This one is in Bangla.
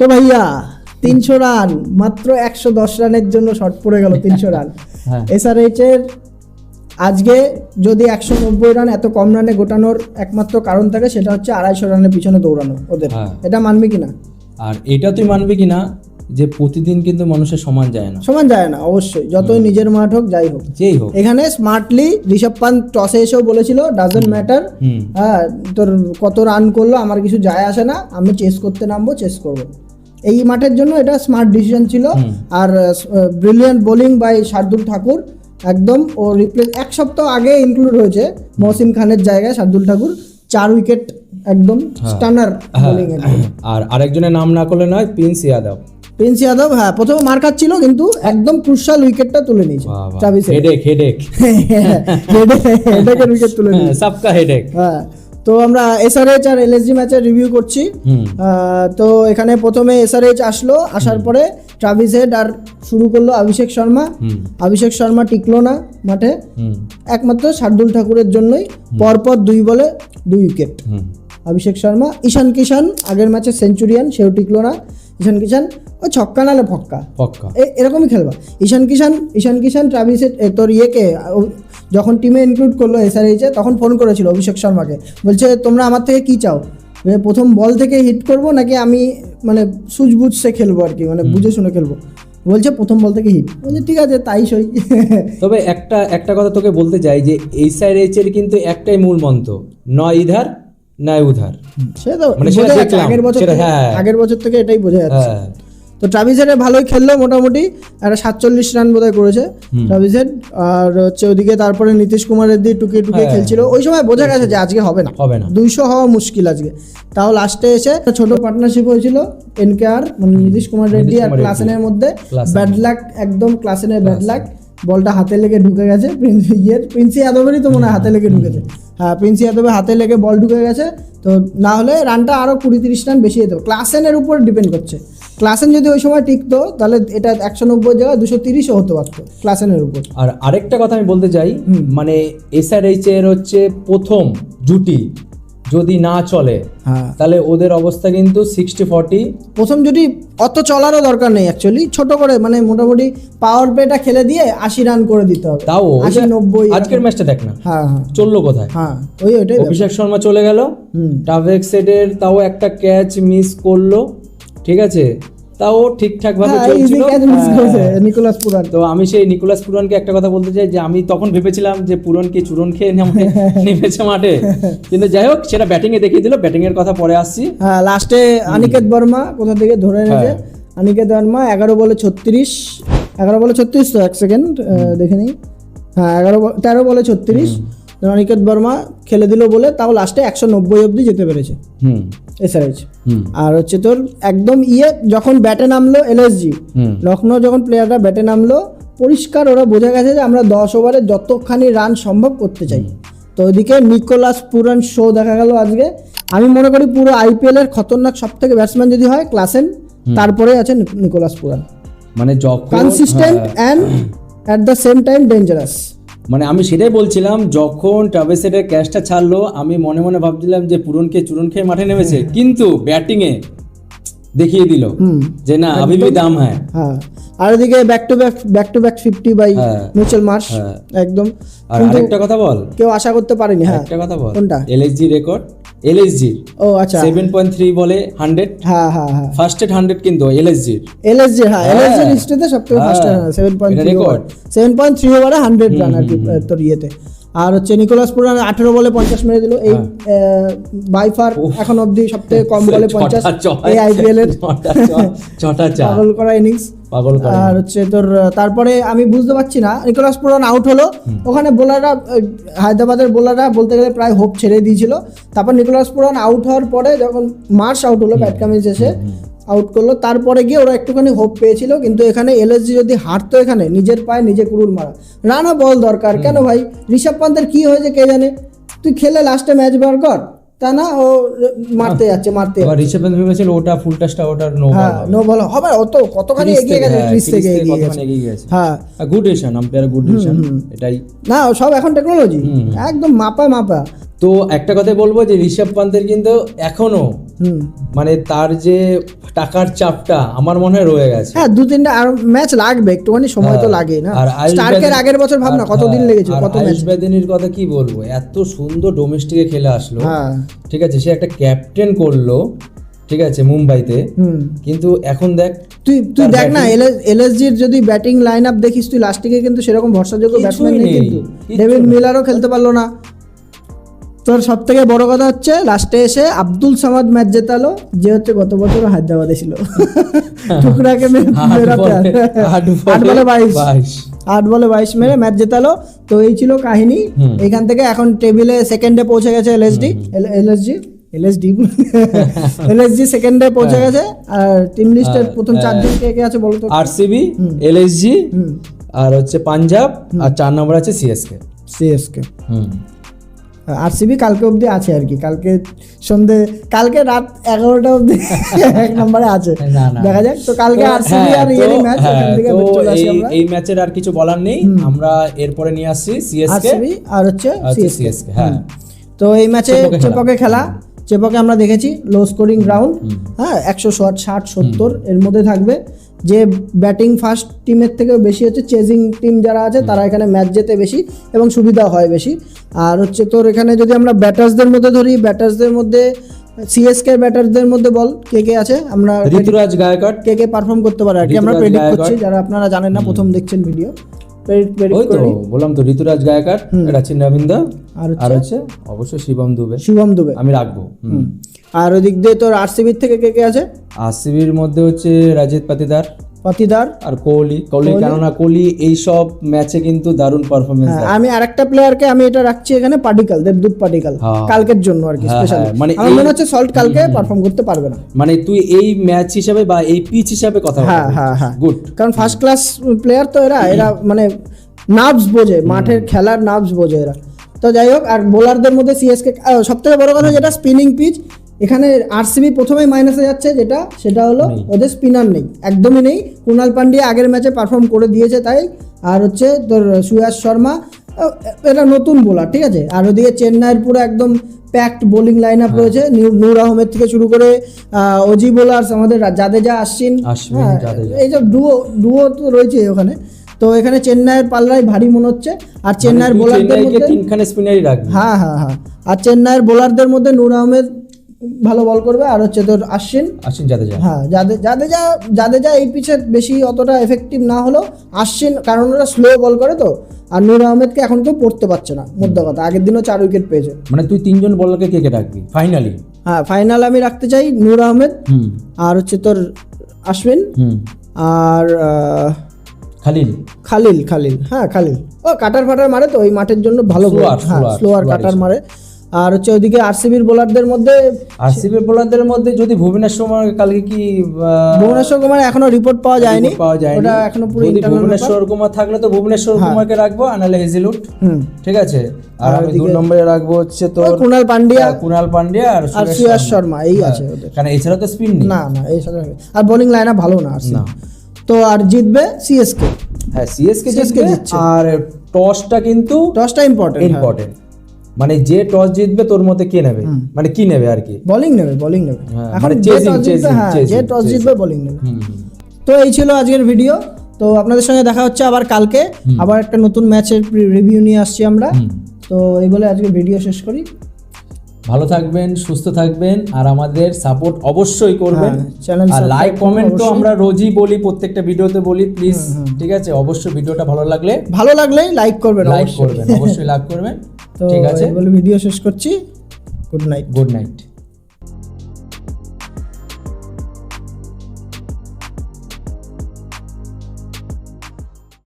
তো ভাইয়া তিনশো রান মাত্র একশো দশ রানের জন্য শর্ট পড়ে গেল তিনশো রান। হ্যাঁ। এসআরএইচ এর আজকে যদি একশো নব্বই রান এত কম রানে গোটানোর একমাত্র কারণ থাকে সেটা হচ্ছে আড়াইশো রানের পিছনে দৌড়ানো ওদের। হ্যাঁ। এটা মানবে কিনা আর এটা তুই মানবি কিনা যে প্রতিদিন কিন্তু মানুষের সমান যায় না। সমান যায় না অবশ্যই। যতই নিজের মাঠ হোক যাই হোক। যেই হোক। এখানে স্মার্টলি ঋষভ পান্ত টসে এসেও বলেছিল ডাজেন্ট ম্যাটার হ্যাঁ তোর কত রান করল আমার কিছু যায় আসে না। আমি চেস করতে নামবো চেস করব। এই মাঠের জন্য এটা স্মার্ট ডিসিশন ছিল। আর brilliant bowling by Shardul Thakur একদম। ও রিপ্লেস এক সপ্তাহ আগে ইনক্লুড হয়েছে মহসিন খানের জায়গায় শার্দুল ঠাকুর চার উইকেট একদম স্টানার বোলিং আর আরেকজনের নাম না করলে নয় প্রিন্স ইয়াদব প্রিন্স যাদব হ্যাঁ প্রথমে মার খাচ্ছিল কিন্তু একদম ক্রুশাল উইকেটটা তুলে নিয়েছে ট্রাভিস হেডেক হেডেক হেডেকের উইকেট তুলে নিয়েছে। সবকা হেডেক হ্যাঁ। তো আমরা এসআরএইচ আর এলএসজি ম্যাচের রিভিউ করছি। তো এখানে প্রথমে এসআরএইচ আসলো আসার পরে ট্রাভিস হেড আর শুরু করল অভিষেক শর্মা। অভিষেক শর্মা টিকলো না মাঠে। একমাত্র শার্দুল ঠাকুরের জন্যই পরপর দুই বলে দুই উইকেট অভিষেক শর্মা ঈশান কিষান আগের ম্যাচে সেঞ্চুরিয়ান সেও টিকলো না। ঈশান কিষান ওই ছক্কা নালে ফক্কা। ফক্কা। এরকমই খেলবা। ঈশান কিষান ঈশান কিষান ট্রাভিসের এ, তোর ইয়েকে যখন টিমে ইনক্লুড করল এসআরএইচে তখন ফোন করেছিল অভিষেক শর্মাকে। বলছে তোমরা আমার থেকে কি চাও? প্রথম বল থেকে হিট করব নাকি আমি মানে সুজবুজ সে খেলব আর কি? মানে বুঝে শুনে খেলব? বলছে প্রথম বল থেকে হিট বলছে ঠিক আছে তাই সই। তবে একটা একটা কথা তোকে বলতে চাই যে এই সাইড এর কিন্তু একটাই মূল মন্ত্র নয় ইধার নয় উধার। সে তো মানে আগের বছর হ্যাঁ। আগের বছর থেকে এটাই বোঝা যাচ্ছে। হ্যাঁ তো ট্রাভিসের ভালোই খেললো মোটামুটি একটা সাতচল্লিশ রান বোধহয় করেছে ট্রাভিসের আর হচ্ছে ওদিকে তারপরে নীতিশ কুমারের দিয়ে টুকে টুকে হ্যাঁ। খেলছিল। ওই সময় বোঝা গেছে যে আজকে হবে না। হবে না। দুইশো হওয়া মুশকিল আজকে। তাও লাস্টে এসে একটা ছোট পার্টনারশিপ হয়েছিল এনকে আর মানে নীতিশ কুমার রেড্ডি আর ক্লাসেনের মধ্যে। ব্যাড লাক একদম ক্লাসেনের ব্যাড লাক বলটা হাতে লেগে ঢুকে গেছে। প্রিন্স ইয়ের প্রিন্সি যাদবেরই তো মনে হয় হাতে লেগে ঢুকেছে। হ্যাঁ প্রিন্সি যাদবের হাতে লেগে বল ঢুকে গেছে। তো না হলে রানটা আরও কুড়ি তিরিশ রান বেশি যেত। ক্লাসেনের উপর ডিপেন্ড করছে। ক্লাসেন যদি ওই সময় টিকতো তাহলে এটা একশো নব্বই জায়গায় দুশো তিরিশও হতে পারতো ক্লাসেনের উপর। আর আরেকটা কথা আমি বলতে চাই মানে এসআরএইচ এর হচ্ছে প্রথম জুটি যদি না চলে হ্যাঁ। তাহলে ওদের অবস্থা কিন্তু সিক্সটি ফর্টি প্রথম জুটি অত চলারও দরকার নেই অ্যাকচুয়ালি ছোট করে মানে মোটামুটি পাওয়ার প্লেটা খেলে দিয়ে আশি রান করে দিতে হবে। তাও আশি নব্বই আজকের ম্যাচটা দেখ না। হ্যাঁ হ্যাঁ। চলল কোথায়? হ্যাঁ ওই ওইটাই। অভিষেক শর্মা চলে গেল। টাভেক সেটের তাও একটা ক্যাচ মিস করল। ঠিক আছে? তাও ঠিকঠাক ভাবে হ্যাঁ, চলছিল। হ্যাঁ। Nicholas Pooran. তো আমি সেই নিকোলাস পুরনকে একটা কথা বলতে চাই যে আমি তখন ভেবেছিলাম যে পুরন কি চূরন খেয়ে নামে নেমেছে মাঠে। কিন্তু যাই হোক সেটা ব্যাটিং এ দেখিয়ে দিল। ব্যাটিং এর কথা পরে আসছি। হ্যাঁ লাস্টে অনিকেত বর্মা কোথা থেকে ধরে এনেছে? হ্যাঁ। অনিকেত বর্মা এগারো বলে ছত্রিশ। এগারো বলে ছত্রিশ তো এক সেকেন্ড দেখে নিই। হ্যাঁ এগারো তেরো বলে ছত্রিশ। অনিকেত বর্মা খেলে দিল বলে তাও লাস্টে একশো নব্বই অব্দি যেতে পেরেছে। এসআরএইচ আর হচ্ছে তোর একদম ইয়ে যখন ব্যাটে নামলো এলএসজি লখনৌ যখন প্লেয়াররা ব্যাটে নামলো পরিষ্কার ওরা বোঝা গেছে যে আমরা দশ ওভারে যতখানি রান সম্ভব করতে চাই। তো ওইদিকে নিকোলাস পুরান শো দেখা গেল আজকে। আমি মনে করি পুরো আইপিএল এর খতরনাক সব থেকে ব্যাটসম্যান যদি হয় ক্লাসেন তারপরে আছে নিকোলাস পুরান। মানে consistent and at the same time dangerous মানে আমি সেটাই বলছিলাম, যখন ট্রাভেসেটের ক্যাশটা ছাড়লো, আমি মনে মনে ভাবছিলাম যে পুরনকে চুরন খেয়ে মাঠে নেমেছে। কিন্তু ব্যাটিং এ দেখিয়ে দিল যে না আবি ভি দাম হ্যাঁ। হ্যাঁ। আর এদিকে back to back back to back fifty by. Mitchell Marsh. একদম। আর আরেকটা কথা বল। কেউ আশা করতে পারেনি হ্যাঁ। একটা কথা বল। কোনটা? এলএসজি রেকর্ড এলএসজি ও আচ্ছা। সেভেন পয়েন্ট থ্রি বলে হান্ড্রেড হ্যাঁ হ্যাঁ হ্যাঁ। ফার্স্ট এড হান্ড্রেড কিন্তু এলএসজি এলএসজি হ্যাঁ। এলএসজি সবথেকে ফার্স্ট হ্যাঁ। সেভেন পয়েন্ট এটা three record। Seven point three ওভারে হান্ড্রেড রান আর কি তোর ইয়েতে। আর হচ্ছে নিকোলাস পুরান আঠেরো বলে পঞ্চাশ মেরে দিল। এই বাই ফার এখন অবধি সব থেকে কম বলে পঞ্চাশ এই আইপিএল এর। পাগল করা ইনিংস পাগল আর হচ্ছে তোর তারপরে আমি বুঝতে পারছি না নিকোলাস পুরান আউট হলো। ওখানে বোলাররা হায়দ্রাবাদের বোলাররা বলতে গেলে প্রায় হোপ ছেড়ে দিয়েছিল। তারপর নিকোলাস পুরান আউট হওয়ার পরে যখন মার্চ আউট হলো ব্যাট কামিজ এসে আউট করল। তারপরে গিয়ে ওরা একটুখানি হোপ পেয়েছিল কিন্তু এখানে এলএসজি যদি হারতো এখানে নিজের পায়ে নিজে কুরুল মারা। রানও বল দরকার। কেন ভাই? ঋষভ পান্তের কি হয়েছে কে জানে? তুই খেলে লাস্টে ম্যাচ বার কর। তা না ও মারতে যাচ্ছে মারতে এবার ঋষভ পান্ত ভেবেছিল ওটা ফুল টাচটা ওটা নো হ্যাঁ নো বল হবে। ও তো কতখানি এগিয়ে গেছে ক্রিস থেকে এগিয়ে গেছে। হ্যাঁ। Good decision umpire good decision এটাই। না সব এখন টেকনোলজি একদম মাপা মাপা। তো একটা কথা বলব যে ঋষভ পান্তের কিন্তু এখনও মানে তার যে টাকার চাপটা আমার মনে হয় রয়ে গেছে। হ্যাঁ দু তিনটা আর ম্যাচ লাগবে একটুখানি সময় তো হ্যাঁ। লাগেই না? আর স্টার্কের আগের বছর ভাব না কতদিন হ্যাঁ, লেগেছিল কত ম্যাচ কথা কি বলব? এত সুন্দর ডোমেস্টিকে খেলে আসলো। হ্যাঁ। ঠিক আছে সে একটা ক্যাপ্টেন করল ঠিক আছে মুম্বাইতে। কিন্তু এখন দেখ তুই তুই দেখ না এলএসজির যদি ব্যাটিং লাইন আপ দেখিস তুই লাস্টিকে কিন্তু সেরকম ভরসাযোগ্য ব্যাটসম্যান নেই, কিন্তু। ডেভিড মিলারও খেলতে পারল না। তোর সব থেকে বড় কথা হচ্ছে লাস্টে এসে আব্দুল সামাদ ম্যাচ জেতালো যে হচ্ছে গত বছর হায়দ্রাবাদে ছিল। টুকরাকে আট বলে- বাইশ। বাইশ। আট বলে বাইশ মেরে ম্যাচ জেতালো। তো এই ছিল কাহিনী। এখান থেকে এখন টেবিলে সেকেন্ডে পৌঁছে গেছে এলএসডি এলএসজি এলএসডি এলএসজি সেকেন্ডে পৌঁছে গেছে। আর টিম লিস্টের প্রথম চারজন কে কে আছে বলতো? আরসিবি এলএসজি আর হচ্ছে পাঞ্জাব আর চার নম্বর আছে সিএসকে সিএসকে হুম। আরসিবি কালকে অবধি আছে আর কি। কালকে সন্ধে কালকে রাত এগারোটা অবধি এক নম্বরে আছে। দেখা যাক তো কালকে আরসিবি হ্যাঁ, আর ইয়েরই ম্যাচ এই- ম্যাচের আর কিছু বলার নেই। আমরা এরপরে নিয়ে আসছি সিএসকে আর হচ্ছে সিএসকে হ্যাঁ। তো এই ম্যাচে চেপকে খেলা। চেপকে আমরা দেখেছি লো স্কোরিং গ্রাউন্ড হ্যাঁ একশো ষাট সত্তর এর মধ্যে থাকবে। যে ব্যাটিং ফার্স্ট টিমের থেকে বেশি হচ্ছে চেজিং টিম যারা আছে তারা এখানে ম্যাচ যেতে বেশি এবং সুবিধা হয় বেশি। আর হচ্ছে তোর এখানে যদি আমরা ব্যাটার্সদের মধ্যে ধরি ব্যাটার্সদের মধ্যে সিএসকে ব্যাটারদের মধ্যে বল কে কে আছে? আমরা ঋতুরাজ গায়কট। কে কে পারফর্ম করতে পারে আর কি আমরা প্রেডিক্ট করছি যারা আপনারা জানেন না প্রথম দেখছেন ভিডিও ওই তো বললাম তো ঋতুরাজ গায়কট রাচিন রবীন্দ্র আর হচ্ছে? অবশ্যই শিবম দুবে। শিবম দুবে। আমি রাখব। আর ওদিক দিয়ে তোর আরসিবির থেকে কে কে আছে? আরসিবির মধ্যে হচ্ছে রাজিত পাতিদার। পাতিদার? আর কোহলি। কোহলি কেননা কোহলি এই সব ম্যাচে কিন্তু দারুণ পারফরমেন্স হ্যাঁ, আমি আরেকটা প্লেয়ারকে আমি এটা রাখছি এখানে পার্টিকাল দেবদূত পার্টিকাল হ্যাঁ। কালকের জন্য আর কি স্পেশালি হ্যাঁ, মানে আমার মনে হচ্ছে সল্ট কালকে পারফর্ম করতে পারবে না। মানে তুই এই ম্যাচ হিসাবে বা এই পিচ হিসাবে কথা হ্যাঁ হ্যাঁ হ্যাঁ। গুড কারণ ফার্স্ট ক্লাস প্লেয়ার তো এরা এরা মানে নার্ভস বোঝে মাঠের খেলার নার্ভস বোঝে এরা। তো যাই হোক আর বোলারদের মধ্যে সিএসকে সব থেকে বড় কথা যেটা স্পিনিং পিচ এখানে আরসিবি প্রথমেই মাইনাসে যাচ্ছে যেটা সেটা হলো ওদের স্পিনার নেই একদমই নেই। কুণাল পান্ডিয়া আগের ম্যাচে পারফর্ম করে দিয়েছে তাই। আর হচ্ছে তোর সুয়াস শর্মা এটা নতুন বোলার ঠিক আছে? আর ওদিকে চেন্নাইয়ের পুরো একদম প্যাকড বোলিং লাইন আপ রয়েছে। নিউ- নূর আহমেদ থেকে শুরু করে আহ, অজি বোলার্স আমাদের জাদেজা আশ্বিন। আশ্বিন, হ্যাঁ, জাদেজা। এই যে ডুয়ো ডুয়ো তো রয়েছে ওখানে। তো এখানে চেন্নাইয়ের পাল্লায় ভারী মনে হচ্ছে। আর চেন্নাইয়ের বোলারদের মধ্যে তিনখানে স্পিনারই রাখবি। হ্যাঁ হ্যাঁ হ্যাঁ। আর চেন্নাইয়ের বোলারদের মধ্যে নূর আহমেদ ভালো বল করবে। আর হচ্ছে তোর আশ্বিন। আশ্বিন জাদেজা। হ্যাঁ জাদেজা জাদেজা এই পিচে বেশি অতটা এফেক্টিভ না হলেও আশ্বিন কারণ ওরা স্লো বল করে তো। আর নূর আহমেদকে এখন কেউ পড়তে পারছে না মধ্যে কথা। আগের দিনও চার উইকেট পেয়েছে। মানে তুই তিনজন বলারকে কে কে রাখবি? ফাইনালি হ্যাঁ ফাইনাল আমি রাখতে চাই নূর আহমেদ। আর হচ্ছে তোর আশ্বিন। আর খালিল। খালিল খালিল। হ্যাঁ খালিল। ও কাটার ফাটার মারে তো ওই মাঠের জন্য ভালো হ্যাঁ স্লোয়ার slower কাটার মারে। আর হচ্ছে ওইদিকে আরসিবির বোলারদের মধ্যে আরসিবির বোলারদের মধ্যে যদি ভুবনেশ্বর কুমার কালকে কি ভুবনেশ্বর কুমার এখনও রিপোর্ট পাওয়া যায়নি। পাওয়া যায়নি। ওটা এখনও পুরো ভুবনেশ্বর কুমার থাকলে তো ভুবনেশ্বর কুমারকে রাখব আর নাহলে হেজিলুট হুম। ঠিক আছে? আর আমি দু নম্বরে রাখব হচ্ছে তো কুণাল পান্ডিয়া আহ, কুণাল পান্ডিয়া আর সুরেশ শর্মা। এই আছে ওদের। কারণ এছাড়া তো স্পিন নেই। না না এই আর বোলিং লাইন ভালো না না। তো আর জিতবে সিএসকে হ্যাঁ সিএসকে জিতবে আর টসটা কিন্তু টসটা ইম্পর্টেন্ট ইম্পর্টেন্ট মানে যে টস জিতবে তোর মধ্যে কে নেবে? মানে কি নেবে আর কি? বোলিং নেবে বোলিং নেবে। হ্যাঁ, এখন মানে যে টস জিতবে হ্যাঁ যে টস জিতবে বোলিং নেবে। তো এই ছিল আজকের ভিডিও তো আপনাদের সঙ্গে দেখা হচ্ছে আবার কালকে। আবার একটা নতুন ম্যাচের রিভিউ নিয়ে আসছি আমরা। তো এই বলে আজকে ভিডিও শেষ করি। ভালো থাকবেন সুস্থ থাকবেন আর আমাদের সাপোর্ট অবশ্যই করবেন। হ্যাঁ, আর লাইক কমেন্ট তো আমরা রোজই বলি প্রত্যেকটা ভিডিওতে বলি প্লিজ ঠিক আছে? অবশ্যই ভিডিওটা ভালো লাগলে ভালো লাগলেই লাইক করবেন লাইক করবেন অবশ্যই লাইক করবেন। ঠিক আছে। বলে ভিডিও শেষ করছি। Good night good night